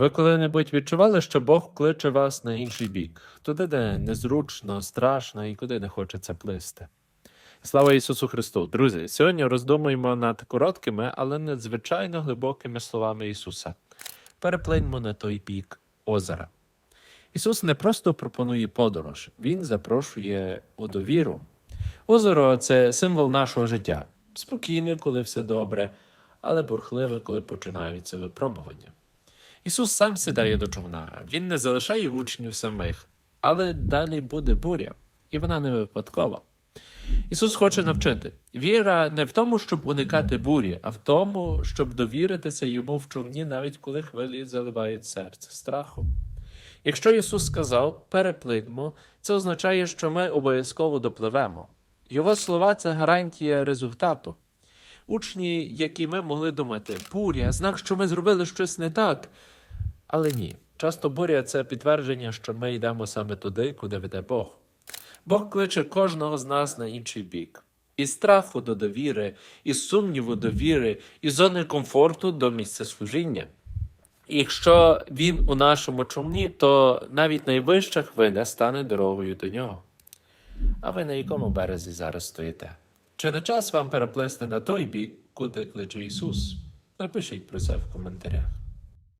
Ви коли-небудь відчували, що Бог кличе вас на інший бік, туди, де незручно, страшно і куди не хочеться плисти. Слава Ісусу Христу! Друзі, сьогодні роздумуємо над короткими, але надзвичайно глибокими словами Ісуса. Переплиньмо на той бік озера. Ісус не просто пропонує подорож, Він запрошує у довіру. Озеро це символ нашого життя. Спокійне, коли все добре, але бурхливе, коли починаються випробування. Ісус сам сідає до човна, Він не залишає учнів самих, але далі буде буря, і вона не випадкова. Ісус хоче навчити. Віра не в тому, щоб уникати бурі, а в тому, щоб довіритися йому в човні, навіть коли хвилі заливають серце страхом. Якщо Ісус сказав переплиньмо, це означає, що ми обов'язково допливемо. Його слова це гарантія результату. Учні, які ми могли думати, буря, знак, що ми зробили щось не так. Але ні. Часто буря це підтвердження, що ми йдемо саме туди, куди веде Бог. Бог кличе кожного з нас на інший бік. Із страху до довіри, із сумніву до віри, із зони комфорту до місця служіння. І якщо він у нашому човні, то навіть найвища хвиля стане дорогою до нього. А ви на якому березі зараз стоїте? Чи не час вам переплисти на той бік, куди кличе Ісус? Напишіть про це в коментарях.